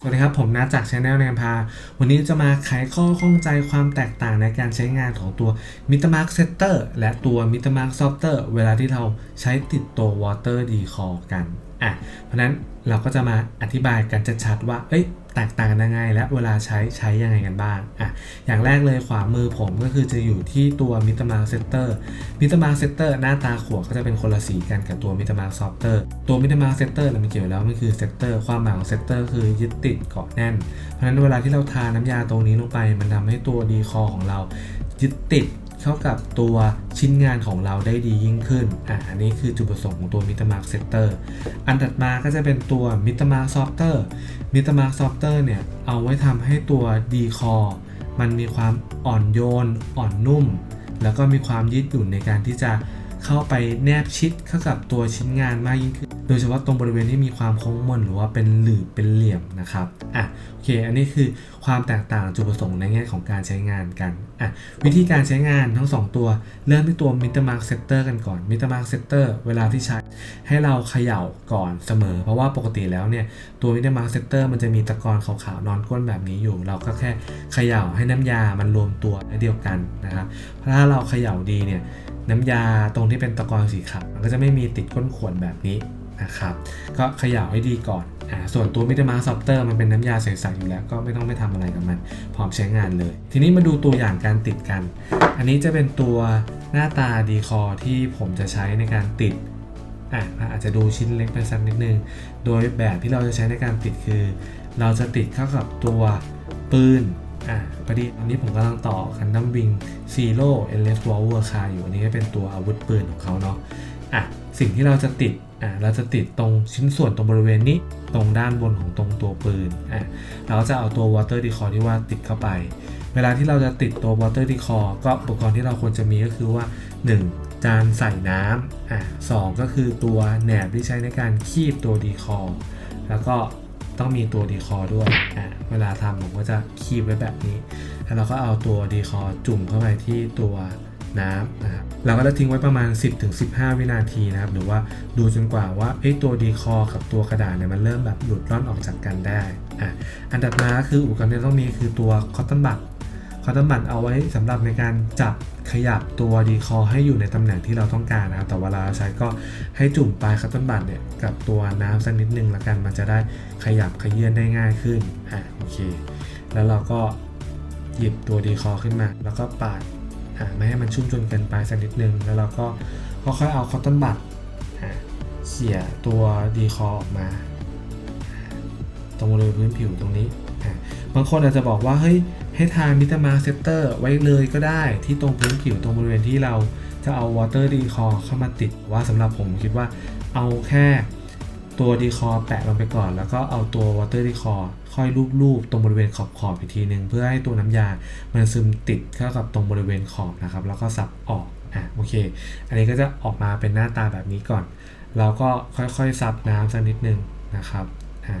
สวัสดีครับ ผมนัทจากช anel แนมพา วันนี้จะมาไขข้อข้องใจความแตกต่างในการใช้งานของตัว m i t r Mark Setter และตัว m i t r Mark Softer เวลาที่เราใช้ติดตัว Water Decal กันอะเพราะฉะนั้นเราก็จะมาอธิบายกันชัดๆว่า เอ้ย แตกต่างกันยังไง และเวลาใช้ใช้ยังไงกันบ้างอะอย่างแรกเลยขวามือผมก็คือจะอยู่ที่ตัว MetaMask Setter MetaMask Setter หน้าตาขวดก็จะเป็นคนละสีกันกับตัว MetaMask Softer ตัว MetaMask Setter เนี่ยมันเกี่ยวแล้วมันคือ Setter ความหมายของ Setter คือยึดติดเกาะแน่น เพราะฉะนั้นเวลาที่เราทาน้ำยาตรงนี้ลงไป มันทำให้ตัวดีคอของเรายึดติด เข้ากับตัวชิ้นงานของเราได้ดียิ่งขึ้น อะอันนี้คือจุดประสงค์ของตัว MetaMask Setter อันถัดมาก็จะเป็นตัว MetaMask Softer MetaMask Softer เนี่ยเอาไว้ทำให้ตัวดีคอมันมีความอ่อนโยน อ่อนนุ่ม แล้วก็มีความยืดหยุ่นในการที่จะเข้าไปแนบชิดเข้ากับตัวชิ้นงานมากยิ่งขึ้น โดยเฉพาะตรงบริเวณที่มีความโค้งมนหรือว่าเป็นหลืบเป็นเหลี่ยมนะครับ อะ โอเค อันนี้คือ ความแตกต่างจุดประสงค์ในแง่ของการใช้งานกันอะวิธีการใช้งานทั้ง 2 ตัว เริ่มที่ตัว MetaMask Setter กันก่อน MetaMask Setter เวลาที่ใช้ให้เราเขย่าก่อนเสมอ เพราะว่าปกติแล้วเนี่ยตัว MetaMask Setter มันจะมีตะกอนขาวๆนอนก้นแบบนี้อยู่ เราก็แค่เขย่าให้น้ำยามันรวมตัวเดียวกันนะครับถ้าเราเขย่าดีเนี่ยน้ำยาตรงที่เป็นตะกอนสีขาวมันก็จะไม่มีติดก้นขวดแบบนี้ นะครับ ก็เขย่าให้ดีก่อนอ่าส่วนตัว MetaMask Softer มันเป็นน้ำยาใสๆอยู่แล้ว ก็ไม่ต้องไปทำอะไรกับมัน พร้อมใช้งานเลย ทีนี้มาดูตัวอย่างการติดกัน อันนี้จะเป็นตัวหน้าตาดีคอที่ผมจะใช้ในการติดอะอาจจะดูชิ้นเล็กไปสักนิดนึง โดยแบบที่เราจะใช้ในการติดคือ เราจะติดเข้ากับตัวปืนอะพอดีตอนนี้ผมกำลังต่อคันดัมวิงซีโร่เอเลสวอลเวอร์คาอยู่อันนี้ก็เป็นตัวอาวุธปืนของเขาเนาะอะสิ่งที่เราจะติด อะเราจะติดตรงชิ้นส่วนตรงบริเวณนี้ตรงด้านบนของตรงตัวปืนอะเราก็จะเอาตัว water decal ที่ว่าติดเข้าไป เวลาที่เราจะติดตัว water decal ก็อุปกรณ์ที่เราควรจะมีก็คือว่า 1. จานใส่น้ำอะสองก็คือตัวแหนบที่ใช้ในการคีบตัว decal แล้วก็ต้องมีตัว decal ด้วยอะเวลาทำผมก็จะคีบไว้แบบนี้ แล้วเราก็เอาตัว decal จุ่มเข้าไปที่ตัวน้ำนะครับ เราก็จะทิ้งไว้ประมาณ 10-15 วินาทีนะครับ หรือว่าดูจนกว่าว่าเอ้ตัวดีคอกับตัวกระดาษเนี่ยมันเริ่มแบบหลุดร่อนออกจากกันได้อะอันดับมาคืออุปกรณ์ที่ต้องมีคือตัวคอตตอนบัตคอตตอนบัตเอาไว้สำหรับในการจับขยับตัวดีคอให้อยู่ในตำแหน่งที่เราต้องการนะครับ แต่เวลาใช้ก็ให้จุ่มปลายคอตตอนบัตเนี่ยกับตัวน้ำสักนิดนึงละกัน มันจะได้ขยับขยื่นได้ง่ายขึ้น อะโอเค แล้วเราก็หยิบตัวดีคอขึ้นมา แล้วก็ปาด ไม่ให้มันชุ่มจนเกินไปสักนิดนึง แล้วเราก็ค่อยๆเอาคอตตอนบัดเขี่ยตัวดีคอออกมา ตรงบริเวณพื้นผิวตรงนี้ บางคนอาจจะบอกว่าเฮ้ยให้ทามิตามาเซตเตอร์ไว้เลยก็ได้ที่ตรงพื้นผิวตรงบริเวณที่เราจะเอาวอเตอร์ดีคอเข้ามาติดว่าสำหรับผมคิดว่าเอาแค่ ตัวดีคอแปะลงไปก่อน แล้วก็เอาตัววอเตอร์ดีคอค่อยลูบๆตรงบริเวณขอบๆอีกทีหนึ่งเพื่อให้ตัวน้ำยา มันซึมติดเข้ากับตรงบริเวณขอบนะครับ แล้วก็สับออกอะโอเค อันนี้ก็จะออกมาเป็นหน้าตาแบบนี้ก่อน เราก็ค่อยๆซับน้ำสักนิดนึงนะครับอะ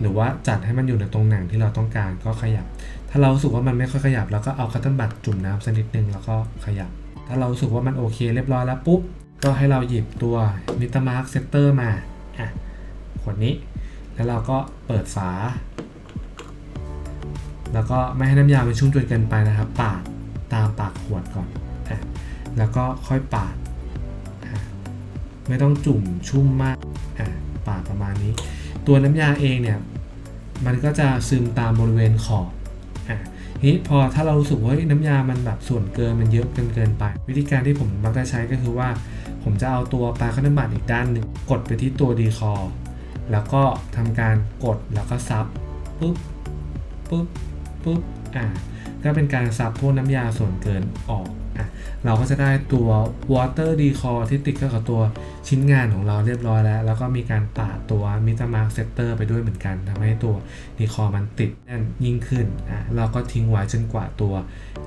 หรือว่าจัดให้มันอยู่ในตรงหน่งที่เราต้องการก็ขยับ ถ้าเราสึกว่ามันไม่ค่อยขยับเราก็เอาคัตเติ้ลบัตจุ่มน้ำสักนิดนึงแล้วก็ขยับ ถ้าเราสึกว่ามันโอเคเรียบร้อยแล้วปุ๊บก็ให้เราหยิบตัวมิตามาร์คเซตเตอร์มาอะ ขวดนี้ แล้วเราก็เปิดฝา แล้วก็ไม่ให้น้ำยามันชุ่มจนเกินไปนะครับ ปาดตามปากขวดก่อนอะแล้วก็ค่อยปาด ไม่ต้องจุ่มชุ่มมากปาดประมาณนี้ ตัวน้ำยาเองเนี่ย มันก็จะซึมตามบริเวณขอบนี้พอถ้าเรารู้สึกว่าเฮ้ยน้ำยามันแบบส่วนเกินมันเยอะเกินเกินไป วิธีการที่ผมมักจะใช้ก็คือว่า ผมจะเอาตัวปลาข้าวน้ำมันอีกด้านหนึ่งกดไปที่ตัวดีคอ แล้วก็ทำการกดแล้วก็ซับปุ๊บปุ๊บปุ๊บอะก็เป็นการซับพวกน้ำยาส่วนเกินออกอะเราก็จะได้ตัว water decor ที่ติดกับตัวชิ้นงานของเราเรียบร้อยแล้ว แล้วก็มีการปาดตัว MetaMask Setter ไปด้วยเหมือนกันทำให้ตัว decor มันติดแน่นยิ่งขึ้นอะเราก็ทิ้งไว้จนกว่าตัว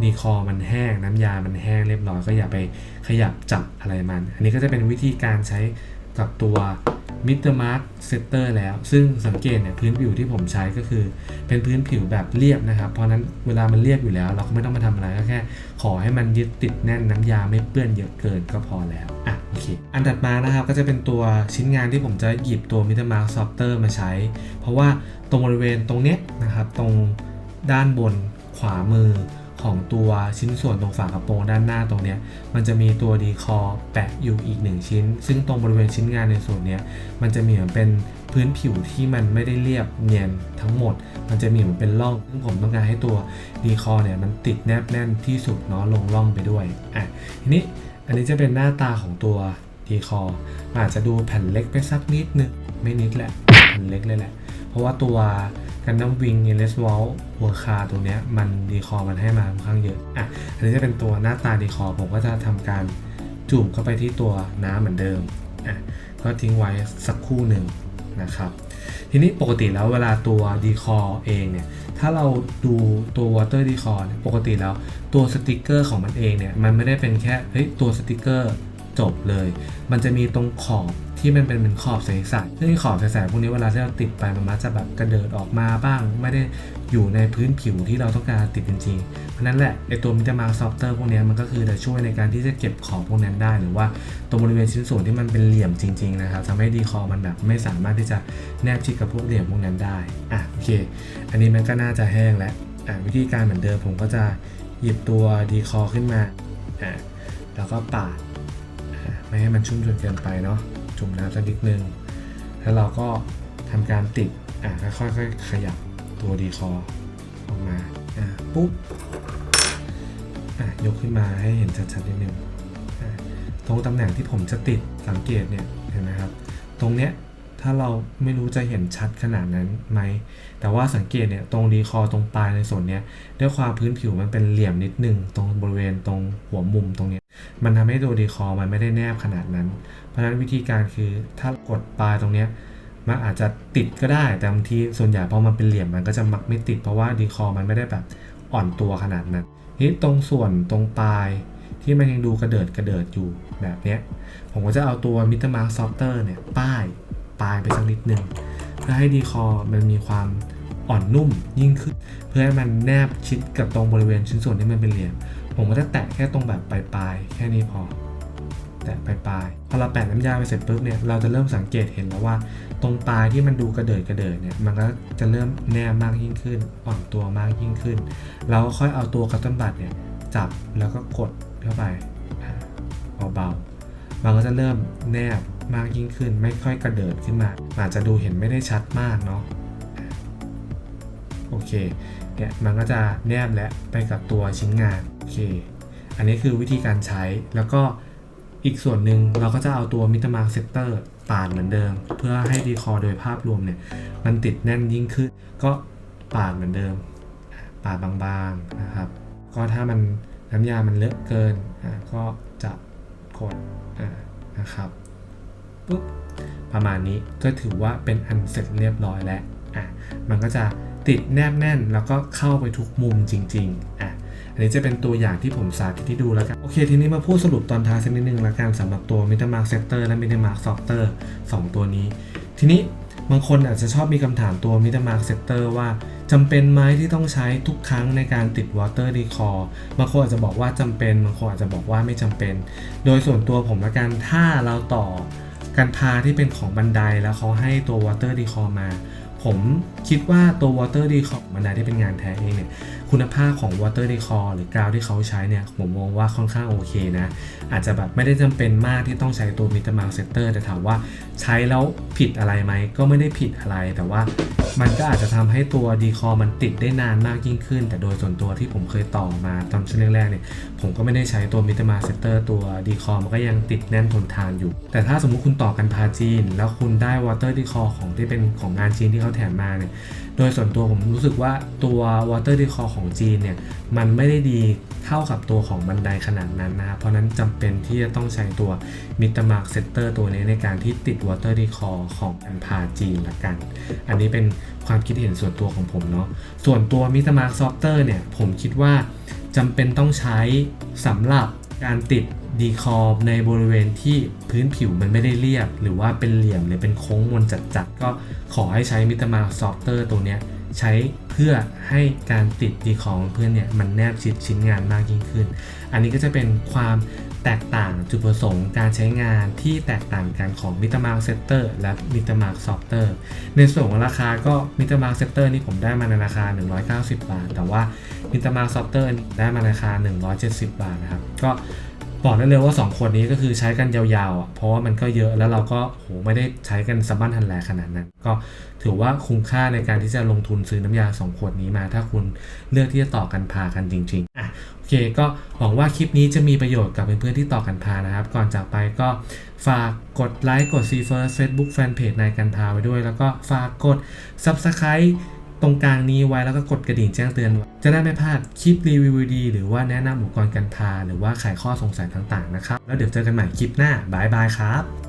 decor มันแห้ง น้ำยามันแห้งเรียบร้อยก็อย่าไปขยับจับอะไรมัน อันนี้ก็จะเป็นวิธีการใช้กับตัว มิเตอร์มาร์คเซตเตอร์แล้ว ซึ่งสังเกตเนี่ยพื้นผิวที่ผมใช้ก็คือ เป็นพื้นผิวแบบเรียบนะครับ เพราะนั้นเวลามันเรียบอยู่แล้ว เราก็ไม่ต้องมาทำอะไรก็แค่ ขอให้มันยึดติดแน่นน้ำยาไม่เปื้อนเยอะเกินก็พอแล้วอะโอเคอันถัดมานะครับก็จะเป็นตัวชิ้นงานที่ผมจะหยิบตัวมิเตอร์มาร์คซอฟเตอร์มาใช้ เพราะว่าตรงบริเวณตรงเนี้ยนะครับตรงด้านบนขวามือ ของตัวชิ้นส่วนตรงฝากระโปรงด้านหน้าตรงเนี้ยมันจะมีตัวดีคอแปะอยู่อีกหนึ่งชิ้น ซึ่งตรงบริเวณชิ้นงานในส่วนเนี้ยมันจะมีเหมือนเป็นพื้นผิวที่มันไม่ได้เรียบเนียนทั้งหมด มันจะมีเหมือนเป็นร่อง ซึ่งผมต้องการให้ตัวดีคอเนี่ยมันติดแนบแน่นที่สุดเนาะลงร่องไปด้วยอะทีนี้อันนี้จะเป็นหน้าตาของตัวดีคออาจจะดูแผ่นเล็กไปสักนิดนึงไม่นิดแหละแผ่นเล็กเลยแหละ เพราะว่าตัว กันดั้มวิงเอเลสวอลหัวคาตัวเนี้ยมันดีคอมันให้มาค่อนข้างเยอะอะอันนี้จะเป็นตัวหน้าตาดีคอผมก็จะทำการจุ่มเข้าไปที่ตัวน้ำเหมือนเดิมอะก็ทิ้งไว้สักคู่หนึ่งนะครับ ทีนี้ปกติแล้วเวลาตัวดีคอเองเนี่ยถ้าเราดูตัว water decor เนี่ยปกติแล้วตัวสติกเกอร์ของมันเองเนี่ยมันไม่ได้เป็นแค่เฮ้ยตัวสติกเกอร์ จบเลย มันจะมีตรงขอบที่มันเป็นเป็นขอบใสๆซึ่งขอบใสๆพวกนี้เวลาที่เราติดไปมันมักจะแบบกระเดิดออกมาบ้าง ไม่ได้อยู่ในพื้นผิวที่เราต้องการติดจริงๆ เพราะนั้นแหละไอตัวมิเตอร์มาร์ซอฟเตอร์พวกนี้มันก็คือจะช่วยในการที่จะเก็บขอบพวกนั้นได้ หรือว่าตรงบริเวณชิ้นส่วนที่มันเป็นเหลี่ยมจริง ๆ นะครับทำให้ดีคอมันแบบไม่สามารถที่จะแนบชิดกับพวกเหลี่ยมพวกนั้นได้อะโอเค อันนี้มันก็น่าจะแห้งแล้วอะวิธีการเหมือนเดิมผมก็จะหยิบตัวดีคอขึ้นมาอะแล้วก็ปาด ไม่ให้มันชุ่มจนเกินไปเนาะจุ่มน้ำสักนิดนึง แล้วเราก็ทำการติดอะค่อยๆขยับตัวดีคอออกมาอะปุ๊บอะยกขึ้นมาให้เห็นชัดๆนิดนึงตรงตำแหน่งที่ผมจะติดสังเกตเนี่ยเห็นไหมครับ ตรงเนี้ยถ้าเราไม่รู้จะเห็นชัดขนาดนั้นไหม แต่ว่าสังเกตเนี่ยตรงดีคอตรงปลายในส่วนเนี้ยด้วยความพื้นผิวมันเป็นเหลี่ยมนิดนึง ตรงบริเวณตรงหัวมุมตรงเนี้ย มันทำให้ตัวดีคอมันไม่ได้แนบขนาดนั้น เพราะฉะนั้นวิธีการคือถ้ากดปลายตรงเนี้ยมันอาจจะติดก็ได้ แต่บางทีส่วนใหญ่พอมันเป็นเหลี่ยมมันก็จะมักไม่ติดเพราะว่าดีคอมันไม่ได้แบบอ่อนตัวขนาดนั้นนี่ตรงส่วนตรงปลายที่มันยังดูกระเดิดกระเดิดอยู่แบบเนี้ยผมก็จะเอาตัวมิเตอร์มาร์ซอฟเตอร์เนี่ยป้ายปลายไปสักนิดนึงเพื่อให้ดีคอมันมีความอ่อนนุ่มยิ่งขึ้น เพื่อให้มันแนบชิดกับตรงบริเวณชิ้นส่วนที่มันเป็นเหลี่ยม ผมก็จะแตะแค่ตรงแบบปลายๆแค่นี้พอ แตะปลายๆพอเราแปะน้ำยาไปเสร็จปุ๊บเนี่ยเราจะเริ่มสังเกตเห็นแล้วว่า ตรงปลายที่มันดูกระเดิดกระเดิดเนี่ยมันก็จะเริ่มแนบมากยิ่งขึ้นอ่อนตัวมากยิ่งขึ้น เราก็ค่อยเอาตัวคัตเตอร์บัตเนี่ยจับแล้วก็กดเข้าไปเบาๆมันก็จะเริ่มแนบมากยิ่งขึ้น ไม่ค่อยกระเดิดขึ้นมา อาจจะดูเห็นไม่ได้ชัดมากเนาะ โอเคเนี่ยมันก็จะแนบและไปกับตัวชิ้นงานโอเค อันนี้คือวิธีการใช้แล้วก็อีกส่วนหนึ่งเราก็จะเอาตัวมิตรมาร์เซตเตอร์ปาดเหมือนเดิม เพื่อให้ดีคอโดยภาพรวมเนี่ยมันติดแน่นยิ่งขึ้น ก็ปาดเหมือนเดิม ปาดบางๆนะครับ ก็ถ้ามันน้ำยามันเลอะเกินอะก็จะกดอะนะครับปุ๊บประมาณนี้ก็ถือว่าเป็นอันเสร็จเรียบร้อยแล้วอะมันก็จะ ติดแนบแน่นแล้วก็เข้าไปทุกมุมจริงๆอะอันนี้จะเป็นตัวอย่างที่ผมสาธิตให้ดูแล้วกัน โอเค ทีนี้มาพูดสรุปตอนท้ายสักนิดนึงแล้วกันสำหรับตัว MetaMask Setter และ MetaMask Softer 2 ตัวนี้ ทีนี้บางคนอาจจะชอบมีคำถามตัว MetaMask Setter ว่าจำเป็นไหมที่ต้องใช้ทุกครั้งในการติด Water Decor บางคนอาจจะบอกว่าจำเป็น บางคนอาจจะบอกว่าไม่จำเป็น โดยส่วนตัวผมละกันถ้าเราต่อกันพาที่เป็นของบันไดแล้วเขาให้ตัว Water Decor มา ผมคิดว่าตัว Water Decor มันไดที่เป็นงานแท้เองเนี่ยคุณภาพของ water decor หรือกาวที่เขาใช้เนี่ยผมมองว่าค่อนข้างโอเคนะ อาจจะแบบไม่ได้จำเป็นมากที่ต้องใช้ตัว m i t a m a r Setter แต่ถามว่าใช้แล้วผิดอะไรไหมก็ไม่ได้ผิดอะไรแต่ว่า มันก็อาจจะทำให้ตัว decor มันติดได้นานมากยิ่งขึ้น แต่โดยส่วนตัวที่ผมเคยต่อมาตอนช่วงแรกๆเนี่ยผมก็ไม่ได้ใช้ตัว m i t a m a r Setter ตัว decor มันก็ยังติดแน่นทนทานอยู่ แต่ถ้าสมมุติคุณต่อกันพาจีน แล้วคุณได้ water decor ของที่เป็นของงานจีนที่เขาแถมมาเนี่ยโดยส่วนตัวผมรู้สึกว่าตัว water decor ของจีนเนี่ยมันไม่ได้ดี เท่ากับตัวของบันไดขนาดนั้นนะครับเพราะนั้นจำเป็นที่จะต้องใช้ตัว m i t a m a r k Setter ตัวนี้ในการที่ติด water decor ของอันพาจีนละกัน อันนี้เป็นความคิดเห็นส่วนตัวของผมเนาะส่วนตัว m i t a m a r k Softer เนี่ยผมคิดว่าจำเป็นต้องใช้สำหรับการติดดีคอในบริเวณที่พื้นผิวมันไม่ได้เรียบ หรือว่าเป็นเหลี่ยมหรือเป็นโค้งมนจัดๆก็ขอให้ใช้มิตรมาซอฟเตอร์ตัวเนี้ย ใช้เพื่อให้การติดดีของเพื่อนเนี่ยมันแนบชิดชิ้นงานมากยิ่งขึ้น อันนี้ก็จะเป็นความแตกต่างจุดประสงค์การใช้งานที่แตกต่างกันของ MetaMask Setter และ MetaMask Softer ในส่วนของราคาก็ MetaMask Setter นี่ผมได้มาในราคา 190 บาท แต่ว่า MetaMask Softer ได้มาในราคา 170 บาทนะครับ ก็ บอกได้เลยว่า 2 ขวดนี้ก็คือใช้กันยาวๆอะเพราะว่ามันก็เยอะแล้วเราก็โหไม่ได้ใช้กันสะบั้นทันแลขนาดนั้น ก็ถือว่าคุ้มค่าในการที่จะลงทุนซื้อน้ำยา 2 ขวดนี้มา ถ้าคุณเลือกที่จะต่อกันพากันจริงๆอะโอเคก็หวังว่าคลิปนี้จะมีประโยชน์กับเพื่อนๆที่ต่อกันพานะครับ ก่อนจากไปก็ฝากกดไลค์กด See First Facebook Fanpage นายกันพาไว้ด้วย แล้วก็ฝากกด Subscribe ตรงกลางนี้ไว้แล้วก็กดกระดิ่งแจ้งเตือน จะได้ไม่พลาดคลิปรีวิวดี หรือว่าแนะนำอุปกรณ์การพา หรือว่าไขข้อสงสัยต่างๆนะครับ แล้วเดี๋ยวเจอกันใหม่คลิปหน้าบายบายครับ